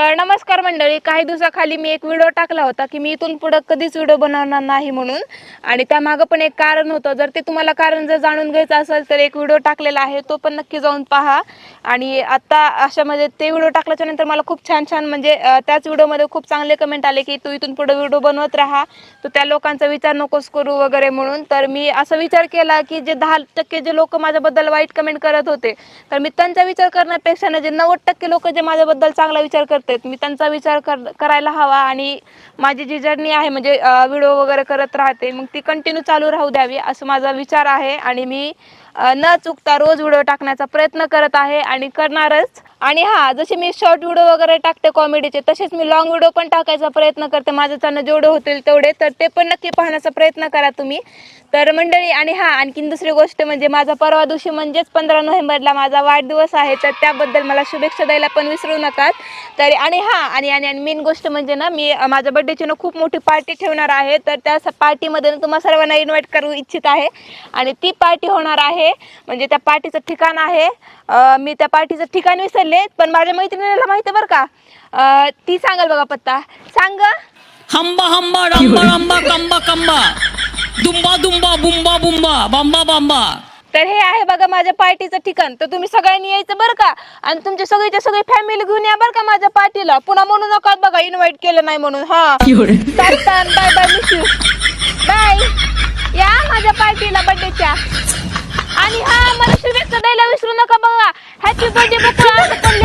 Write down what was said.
तर नमस्कार मंडळी काही दिवसाखाली मी एक व्हिडिओ टाकला होता की मी इथून पुढं कधीच व्हिडिओ बनवणार नाही म्हणून. आणि त्यामागं पण एक कारण होतं. जर ते तुम्हाला कारण जर जाणून घ्यायचं असेल तर एक व्हिडिओ टाकलेला आहे. तो पण नक्की जाऊन पहा. आणि आत्ता अशामध्ये ते व्हिडिओ टाकल्याच्या नंतर मला खूप छान छान म्हणजे त्याच व्हिडिओमध्ये खूप चांगले कमेंट आले की तू इथून पुढे व्हिडिओ बनवत राहा. तर त्या लोकांचा विचार नकोस करू वगैरे म्हणून. तर मी असा विचार केला की जे दहा टक्के जे लोक माझ्याबद्दल वाईट कमेंट करत होते तर मी त्यांचा विचार करण्यापेक्षा ना जे नव्वद टक्के लोक जे माझ्याबद्दल चांगला विचार आहेत. मी त्यांचा विचार कर करायला हवा आणि माझी जी जर्नी आहे म्हणजे व्हिडिओ वगैरे करत राहते मग ती कंटिन्यू चालू राहू द्यावी असं माझा विचार आहे. आणि मी न चुकता रोज व्हिडिओ टाकण्याचा प्रयत्न करत आहे आणि करणारच आणि हा जसे मी शॉर्ट व्हिडिओ वगैरे टाकते कॉमेडीचे तसेच मी लॉंग व्हिडिओ पण टाकायचा प्रयत्न करते. माझं चॅनल जेवढे होतील तेवढे तर ते पण नक्की पाहण्याचा प्रयत्न करा तुम्ही. तर मंडळी आणि हा आणखीन दुसरी गोष्ट म्हणजे माझा परवा दिवशी म्हणजेच पंधरा नोव्हेंबरला माझा वाढदिवस आहे तर त्याबद्दल मला शुभेच्छा द्यायला पण विसरू नका तर आणि हा आणि आणि मेन गोष्ट म्हणजे ना मी माझ्या बड्डेची ना खूप मोठी पार्टी ठेवणार आहे तर त्या पार्टीमध्ये ना तुम्हा सर्वांना इन्व्हाइट करू इच्छित आहे. आणि ती पार्टी होणार आहे म्हणजे त्या पार्टीचं ठिकाण आहे मी त्या पार्टीचं ठिकाण विसरले पण माझ्या मैत्रिणीला माहिती आहे बरं का? अ, ती सांगाल बघा पत्ता. सांग. हंबा हंबा डंबा डंबा कंबा कंबा. दुंबा दुंबा बुंबा बुंबा बांबा बांबा. तर हे आहे बघा माझ्या पार्टीचं ठिकाण. तर तुम्ही सगळ्यांनी यायचं बरं का? आणि तुमच्या सगळीच्या सगळी फॅमिली घेऊन या बरं का माझ्या पार्टीला. पुन्हा म्हणू नका बघा इन्व्हाइट केलं नाही म्हणून. हा. Bye bye miss you bye या माझ्या पार्टीला बर्थडेच्या आणि हा मला शुभेच्छा द्यायला विसरू नका बघा. हॅपी बर्थडे बघा पडल्या बाय